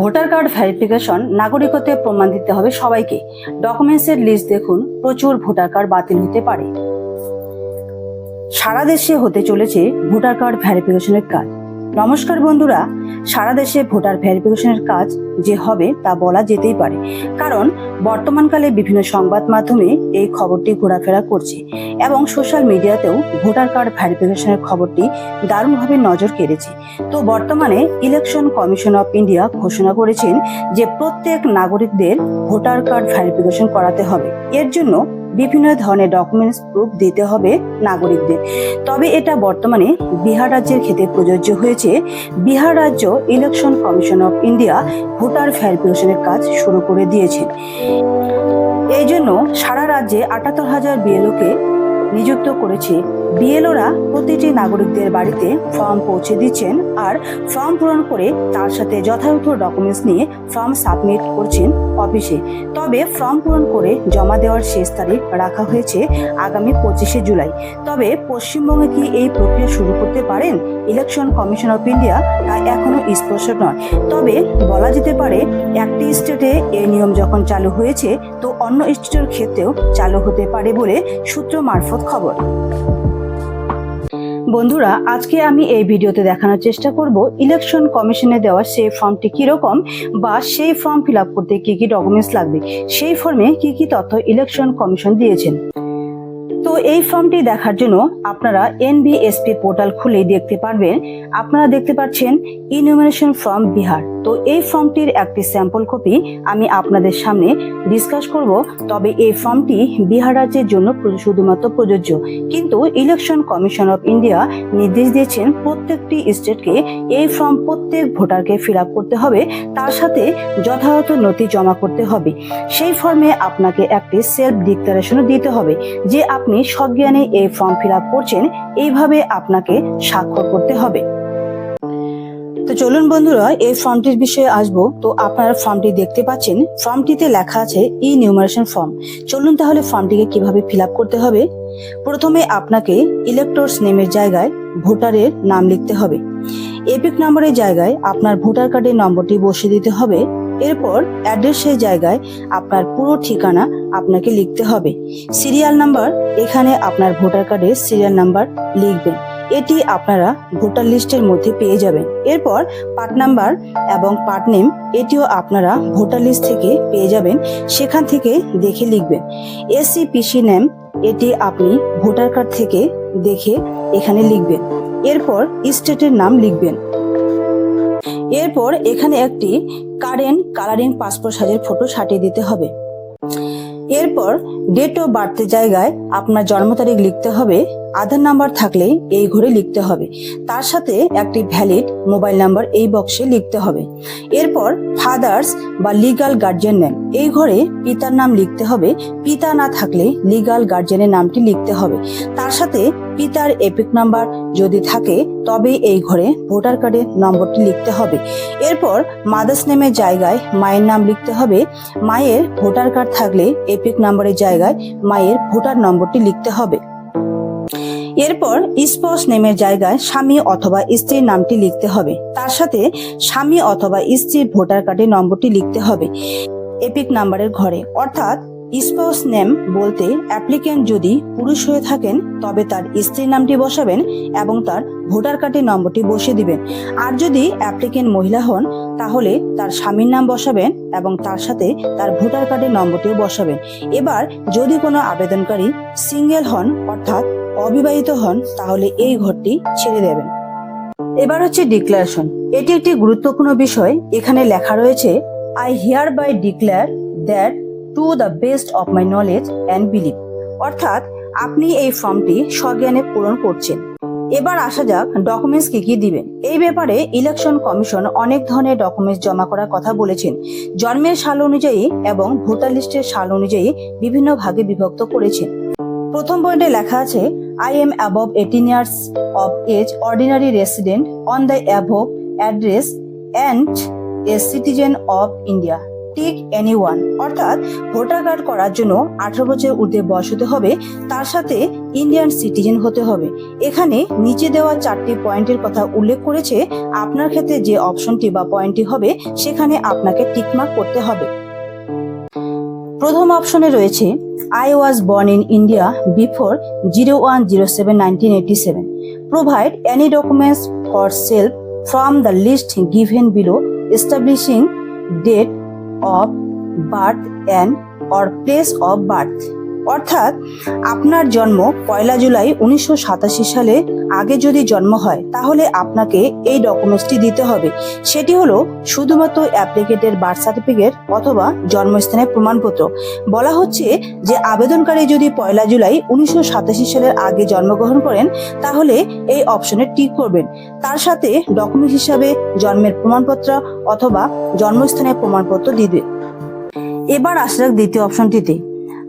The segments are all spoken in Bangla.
ভোটার কার্ড ভ্যারিফিকেশন নাগরিকত্বের প্রমাণ দিতে হবে সবাইকে। ডকুমেন্টসের লিস্ট দেখুন, প্রচুর ভোটার কার্ড বাতিল হতে পারে। সারা দেশে হতে চলেছে ভোটার কার্ড ভ্যারিফিকেশনের কাজ। নমস্কার বন্ধুরা সারা দেশে ভোটার ভেরিফিকেশনের কাজ যে হবে তা বলা যেতেই পারে। কারণ বর্তমানকালে বিভিন্ন সংবাদ মাধ্যমে এই খবরটি ঘোরাফেরা করছে এবং সোশ্যাল মিডিয়াতেও ভোটার কার্ড ভেরিফিকেশনের খবরটি দারুণভাবে নজর কেড়েছে। তো বর্তমানে ইলেকশন কমিশন অফ ইন্ডিয়া ঘোষণা করেছেন যে প্রত্যেক নাগরিকদের ভোটার কার্ড ভেরিফিকেশন করাতে হবে। এর জন্য বিভিন্ন ধরনের ডকুমেন্টস প্রুফ দিতে হবে নাগরিকদের। তবে এটা বর্তমানে বিহার রাজ্যের ক্ষেত্রে প্রযোজ্য হয়েছে। বিহার রাজ্য election commission of India voter ভেরিফিকেশনের কাজ শুরু করে দিয়েছে। এই জন্য সারা রাজ্যে আটাত্তর হাজার বিএলওকে নিযুক্ত করেছে। বিএলওরা প্রতিটি নাগরিকদের বাড়িতে ফর্ম পৌঁছে দিচ্ছেন আর ফর্ম পূরণ করে তার সাথে যথাযথ ডকুমেন্টস নিয়ে ফর্ম সাবমিট করছেন অফিসে তবে ফর্ম পূরণ করে জমা দেওয়ার শেষ তারিখ রাখা হয়েছে আগামী পঁচিশে জুলাই। তবে পশ্চিমবঙ্গে কি এই প্রক্রিয়া শুরু করতে পারেন? ইলেকশন কমিশন অফ ইন্ডিয়া তা এখনও স্পষ্ট নয়। তবে বলা যেতে পারে, একটি স্টেটে এই নিয়ম যখন চালু হয়েছে, তো অন্য স্টেটের ক্ষেত্রেও চালু হতে পারে বলে সূত্র মারফত খবর। বন্ধুরা, আজকে আমি এই ভিডিওতে দেখানোর চেষ্টা করব, ইলেকশন কমিশনে দেওয়া সেই ফর্মটি কীরকম বা সেই ফর্ম ফিল করতে কি কি ডকুমেন্টস লাগবে, সেই ফর্মে কি কি তথ্য ইলেকশন কমিশন দিয়েছেন। এই ফর্মটি দেখার জন্য আপনারা এনবিএসপি পোর্টাল খুলেই দেখতে পারবেন। আপনারা দেখতে পাচ্ছেন ইনুমিনেশন ফর্ম বিহার তো এই ফর্মটির একটি স্যাম্পল কপি আমি আপনাদের সামনে ডিসকাস করব। তবে এই ফর্মটি বিহার রাজ্যের জন্য শুধুমাত্র প্রযোজ্য। কিন্তু ইলেকশন কমিশন অফ ইন্ডিয়া নির্দেশ দিয়েছেন প্রত্যেকটি স্টেটকে এই ফর্ম প্রত্যেক ভোটারকে ফিল করতে হবে। তার সাথে যথাযথ নথি জমা করতে হবে। সেই ফর্মে আপনাকে একটি সেলফ ডিক্লারেশনও দিতে হবে। যে আপনি সজ্ঞানে এই ফর্ম ফিল আপ করছেন, এইভাবে আপনাকে স্বাক্ষর করতে হবে। তো চলুন বন্ধুরা, এই ফর্মটির বিষয়ে আসব। তো আপনারা ফর্মটি দেখতে পাচ্ছেন ফর্মটিতে লেখা আছে ই নিউমারেশন ফর্ম চলুন তাহলে ফর্মটিকে কীভাবে ফিল করতে হবে? প্রথমে আপনাকে ইলেক্টরস নেমের জায়গায় ভোটারের নাম লিখতে হবে। এপিক নম্বরের জায়গায় আপনার ভোটার কার্ডের নম্বরটি বসিয়ে দিতে হবে। এরপর অ্যাড্রেসের জায়গায় আপনার পুরো ঠিকানা আপনাকে লিখতে হবে। সিরিয়াল নাম্বার এখানে আপনার ভোটার কার্ডের সিরিয়াল নাম্বার লিখবেন। এটি আপনারা ভোটার লিস্টের মধ্যে পেয়ে যাবেন। এরপর পার্ট নাম্বার এবং পার্ট নেম এটিও আপনারা ভোটার লিস্ট থেকে পেয়ে যাবেন। সেখান থেকে দেখে লিখবেন। এসসি পিসি নেম এটি আপনি ভোটার কার্ড থেকে দেখে এখানে লিখবেন। এরপর স্টেটের নাম লিখবেন। এরপর এখানে একটি কারেন্ট কালারিং পাসপোর্ট সাইজের ফটো সাটিয়ে দিতে হবে। এরপর ডেট অফ বার্থের জায়গায় আপনার জন্ম তারিখ লিখতে হবে। আধার নাম্বার থাকলে এই ঘরে লিখতে হবে। তার সাথে একটি ভ্যালিড মোবাইল নাম্বার এই বক্সে লিখতে হবে। এরপর ফাদার্স বা লিগাল গার্জিয়ান নেম এই ঘরে পিতার নাম লিখতে হবে। পিতা না থাকলে লিগাল গার্জিয়ানের নামটি লিখতে হবে। তার সাথে পিতার এপিক নাম্বার যদি থাকে, তবে এই ঘরে ভোটার কার্ডের নম্বরটি লিখতে হবে। এরপর মাদার্স নেমের জায়গায় মায়ের নাম লিখতে হবে। মায়ের ভোটার কার্ড থাকলে এপিক নাম্বারের জায়গায় মায়ের ভোটার নম্বরটি লিখতে হবে। এরপর স্পস নেমের জায়গায় স্বামী অথবা স্ত্রীর নামটি লিখতে হবে। তার সাথে স্বামী অথবা স্ত্রীর ভোটার কার্ডের নম্বরটি লিখতে হবে এপিক নাম্বারের ঘরে। অর্থাৎ স্পাউস নেম বলতে অ্যাপ্লিকেন্ট যদি পুরুষ হয়ে থাকেন, তবে তার স্ত্রীর নামটি বসাবেন এবং তার ভোটার কার্ডের নম্বরটি বসিয়ে দিবেন। আর যদি অ্যাপ্লিকেন্ট মহিলা হন তাহলে তার স্বামীর নাম বসাবেন এবং তার সাথে তার ভোটার কার্ডের নম্বরটিও বসাবেন। এবার যদি কোনো আবেদনকারী সিঙ্গেল হন অর্থাৎ অবিবাহিত হন, তাহলে এই ঘরটি ছেড়ে দেবেন। এবার হচ্ছে ডিক্লারেশন। এটি একটি গুরুত্বপূর্ণ বিষয়। এখানে লেখা রয়েছে I hereby declare that to the best of my knowledge and believe অর্থাৎ আপনি এই ফর্মটি সজ্ঞানে পূরণ করছেন। এবার আসা যাক ডকুমেন্টস কি কি দিবেন এই ব্যাপারে ইলেকশন কমিশন অনেক ধরনের ডকুমেন্টস জমা করার কথা বলেছেন। জন্মের সাল অনুযায়ী এবং ভোটার লিস্টের সাল অনুযায়ী বিভিন্ন ভাগে বিভক্ত করেছেন। প্রথম পয়েন্টে লেখা আছে I am above eighteen years of age ordinary resident on the above address and a citizen of India tick any one অর্থাৎ ভোটার কার্ড করার জন্য আঠারো বছর ঊর্ধ্বে বয়স হতে হবে, তার সাথে ইন্ডিয়ান সিটিজেন হতে হবে। এখানে নিচে দেওয়া চারটি পয়েন্টের কথা উল্লেখ করেছে। আপনার ক্ষেত্রে যে অপশনটি বা পয়েন্টটি হবে, সেখানে আপনাকে টিকমার্ক করতে হবে। প্রথম অপশনে রয়েছে I was born in India before zero one zero seven nineteen eighty seven provide any documents for self from the list given below establishing date of birth and or place of birth অর্থাৎ আপনার জন্ম পয়লা জুলাই উনিশশো সাতাশি সালে আগে যদি জন্ম হয়, তাহলে আপনাকে এই ডকুমেন্টসটি দিতে হবে। সেটি হলো শুধুমাত্র অ্যাপ্লিকেটের বার্থ সার্টিফিকেট অথবা জন্মস্থানের প্রমাণপত্র। বলা হচ্ছে যে আবেদনকারী যদি পয়লা জুলাই উনিশশো সাতাশি সালের আগে জন্মগ্রহণ করেন, তাহলে এই অপশনে টিক করবেন। তার সাথে ডকুমেন্ট হিসাবে জন্মের প্রমাণপত্র অথবা জন্মস্থানের প্রমাণপত্র দিবে এবার আসলে দ্বিতীয় অপশনটিতে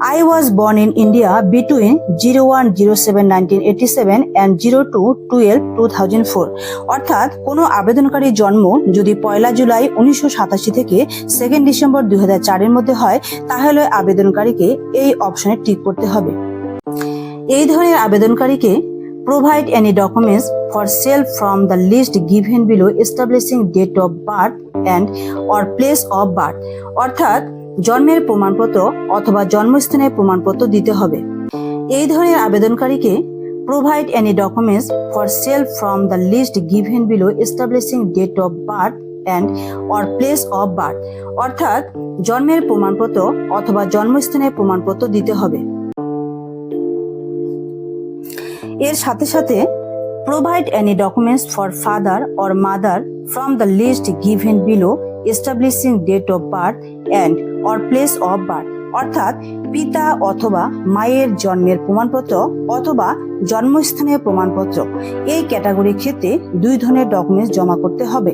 I was born in India between 0107-1987 and 02-12-2004 অর্থাৎ কোনো আবেদনকারীর জন্ম যদি পয়লা জুলাই উনিশশো সাতাশি থেকে সেকেন্ড ডিসেম্বর দুই এর মধ্যে হয়, তাহলে আবেদনকারীকে এই অপশনে টিক করতে হবে। এই ধরনের আবেদনকারীকে provide any documents for self from the list given below establishing date of birth and or place of birth অর্থাৎ জন্মের প্রমাণপত্র অথবা জন্মস্থানের প্রমাণপত্র দিতে হবে। এই ধরনের আবেদনকারীকে provide any documents for self from the list given below establishing date of birth and or place of birth অর্থাৎ জন্মের প্রমাণপত্র অথবা জন্মস্থানের প্রমাণপত্র দিতে হবে। এর সাথে সাথে provide any documents for father or mother from the list given below establishing date of birth and or place of birth অর্থাৎ পিতা অথবা মায়ের জন্মের প্রমাণপত্র অথবা জন্মস্থানের প্রমাণপত্র। এই ক্যাটাগরির ক্ষেত্রে দুই ধরনের ডকুমেন্টস জমা করতে হবে।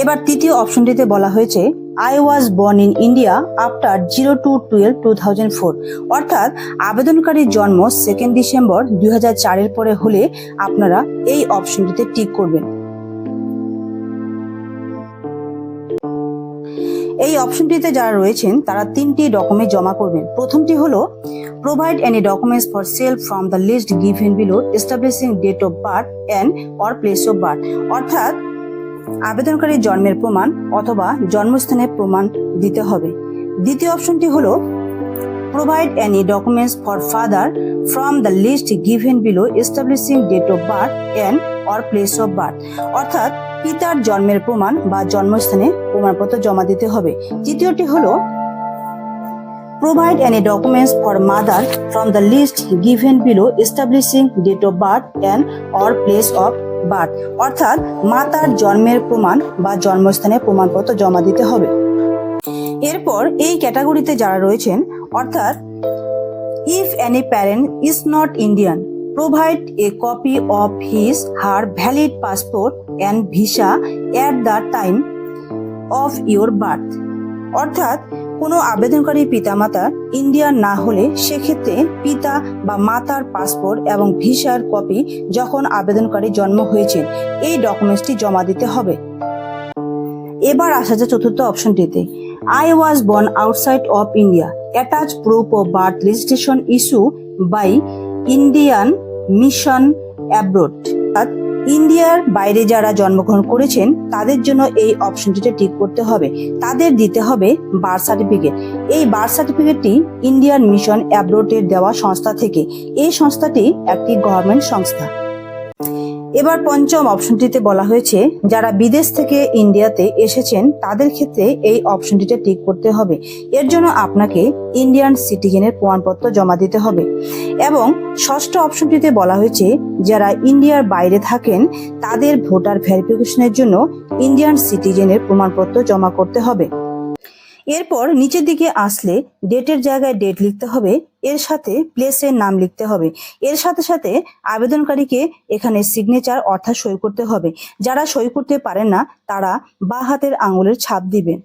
এবার তৃতীয় অপশনটিতে বলা হয়েছে I was born in India after zero two twelve two thousand four অর্থাৎ আবেদনকারীর জন্ম সেকেন্ড ডিসেম্বর দুই হাজার চারের পরে হলে আপনারা এই অপশনটিতে টিক করবেন। এই অপশনটিতে যারা রয়েছেন, তারা তিনটি ডকুমেন্ট জমা করবেন। প্রথমটি হলো provide any documents for self from the list given below establishing date of birth and or place of birth অর্থাৎ, আবেদনকারীর জন্মের প্রমাণ অথবা জন্মস্থানের প্রমাণ দিতে হবে। দ্বিতীয় অপশনটি হলো provide any documents for father from the list given below establishing date of birth and or place of birth অর্থাৎ পিতার জন্মের প্রমাণ বা জন্মস্থানে প্রমাণপত্র জমা দিতে হবে। তৃতীয়টি হলো provide any documents for mother from the list given below establishing date of birth and or place of birth অর্থাৎ মাতার জন্মের প্রমাণ বা জন্মস্থানে প্রমাণপত্র জমা দিতে হবে। এরপর এই ক্যাটাগরিতে যারা রয়েছেন, অর্থাৎ if any parent is not Indian provide a copy of his her valid passport and visa at the time of your birth অর্থাৎ, কোনো আবেদনকারী পিতামাতা ইন্ডিয়ান না হলে সেক্ষেত্রে পিতা বা মাতার পাসপোর্ট এবং ভিসার কপি যখন আবেদনকারী জন্ম হয়েছে, এই ডকুমেন্টসটি জমা দিতে হবে। এবার আসা যায় চতুর্থ অপশনটিতে I was born outside of India attach proof of birth registration issue by Indian mission abroad ইন্ডিয়ার বাইরে যারা জন্মগ্রহণ করেছেন, তাদের জন্য এই অপশনটিতে টিক করতে হবে। তাদের দিতে হবে বার্থ সার্টিফিকেট। এই বার্থ সার্টিফিকেটটি ইন্ডিয়ান মিশন অ্যাব্রোডের দেওয়া সংস্থা থেকে। এই সংস্থাটি একটি গভর্নমেন্ট সংস্থা। এবার পঞ্চম অপশনটিতে বলা হয়েছে, যারা বিদেশ থেকে ইন্ডিয়াতে এসেছেন, তাদের ক্ষেত্রে এই অপশনটিতে টিক করতে হবে। এর জন্য আপনাকে ইন্ডিয়ান সিটিজেনের প্রমাণপত্র জমা দিতে হবে। এবং ষষ্ঠ অপশনটিতে বলা হয়েছে, যারা ইন্ডিয়ার বাইরে থাকেন, তাদের ভোটার ভেরিফিকেশনের জন্য ইন্ডিয়ান সিটিজেনের প্রমাণপত্র জমা করতে হবে। এরপর নিচের দিকে আসলে ডেটের জায়গায় ডেট লিখতে হবে এর সাথে প্লেসের নাম লিখতে হবে। এর সাথে সাথে আবেদনকারীকে এখানে সিগনেচার অর্থাৎ সই করতে হবে। যারা সই করতে পারেন না, তারা বা হাতের আঙুলের ছাপ দিবেন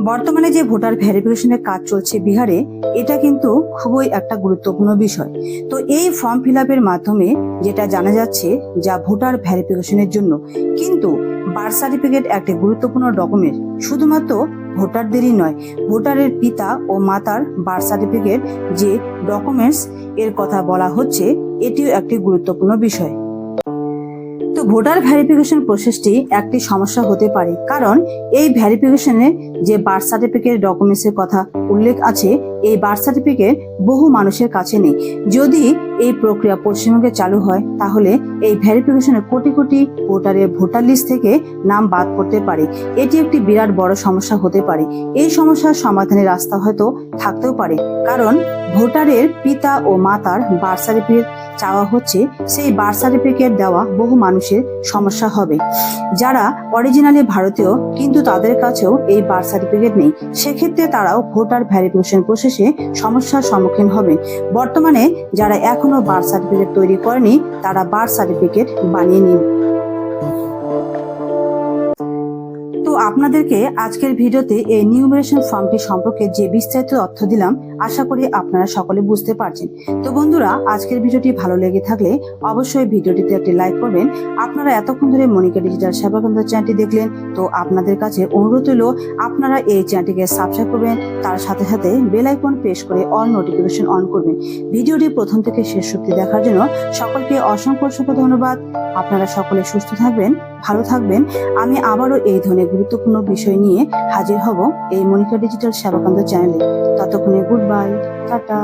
বর্তমানে যে ভোটার ভেরিফিকেশনের কাজ চলছে বিহারে, এটা কিন্তু খুবই একটা গুরুত্বপূর্ণ বিষয়। তো এই ফর্ম ফিল মাধ্যমে যেটা জানা যাচ্ছে, যা ভোটার ভেরিফিকেশনের জন্য। কিন্তু বার্থ সার্টিফিকেট একটি গুরুত্বপূর্ণ ডকুমেন্ট শুধুমাত্র ভোটারদেরই নয়, ভোটারের পিতা ও মাতার বার্থ সার্টিফিকেট যে ডকুমেন্টস এর কথা বলা হচ্ছে, এটিও একটি গুরুত্বপূর্ণ বিষয়। ভোটার ভেরিফিকেশন প্রসেসটি একটি সমস্যা হতে পারে, কারণ এই ভেরিফিকেশনে যে বার্থ সার্টিফিকেট ডকুমেন্টসের কথা উল্লেখ আছে, এই বার্থ সার্টিফিকেট বহু মানুষের কাছে নেই। যদি এই প্রক্রিয়া পশ্চিমবঙ্গে চালু হয়, তাহলে এই ভেরিফিকেশনে কোটি কোটি ভোটারের ভোটার লিস্ট থেকে নাম বাদ পড়তে পারে। এটি একটি বিরাট বড় সমস্যা হতে পারে। এই সমস্যার সমাধানের রাস্তা হয়তো থাকতেও পারে, কারণ ভোটারের পিতা ও মাতার বার্থ সার্টিফিকেট চাওয়া হচ্ছে সেই বার্থ সার্টিফিকেট দেওয়া বহু মানুষের সমস্যা হবে। যারা অরিজিনালি ভারতীয়, কিন্তু তাদের কাছেও এই বার্থ সার্টিফিকেট নেই। সেক্ষেত্রে তারাও ভোটার ভ্যালিডেশন প্রসেসে সমস্যার সম্মুখীন হবে। বর্তমানে যারা এখনও বার্থ সার্টিফিকেট তৈরি করেনি, তারা বার্থ সার্টিফিকেট বানিয়ে নিন। তো আপনাদেরকে আজকের ভিডিওতে এই নিউমারেশন ফর্মটি সম্পর্কে যে বিস্তারিত তথ্য দিলাম, আশা করি আপনারা সকলে বুঝতে পারছেন। তো বন্ধুরা, আজকের ভিডিওটি ভালো লেগে থাকলে অবশ্যই ভিডিওটিতে একটি লাইক করবেন। আপনারা এতক্ষণ ধরে মনিকা ডিজিটাল সেবা কেন্দ্র চ্যানেলটি দেখলেন, তো আপনাদের কাছে অনুরোধ হলো, আপনারা এই চ্যানেলটিকে সাবস্ক্রাইব করবেন, তার সাথে সাথে বেল আইকন প্রেস করে অল নোটিফিকেশন অন করবেন। ভিডিওটি প্রথম থেকে শেষ অবধি দেখার জন্য সকলকে অসংখ্য অসংখ্য ধন্যবাদ। আপনারা সকলে সুস্থ থাকবেন। ভালো থাকবেন। আমি আবারও এই ধরনের গুরুত্বপূর্ণ বিষয় নিয়ে হাজির হব এই মনিকা ডিজিটাল সেবাকান্ত চ্যানেলে। ততক্ষণে গুড বাই টাটা।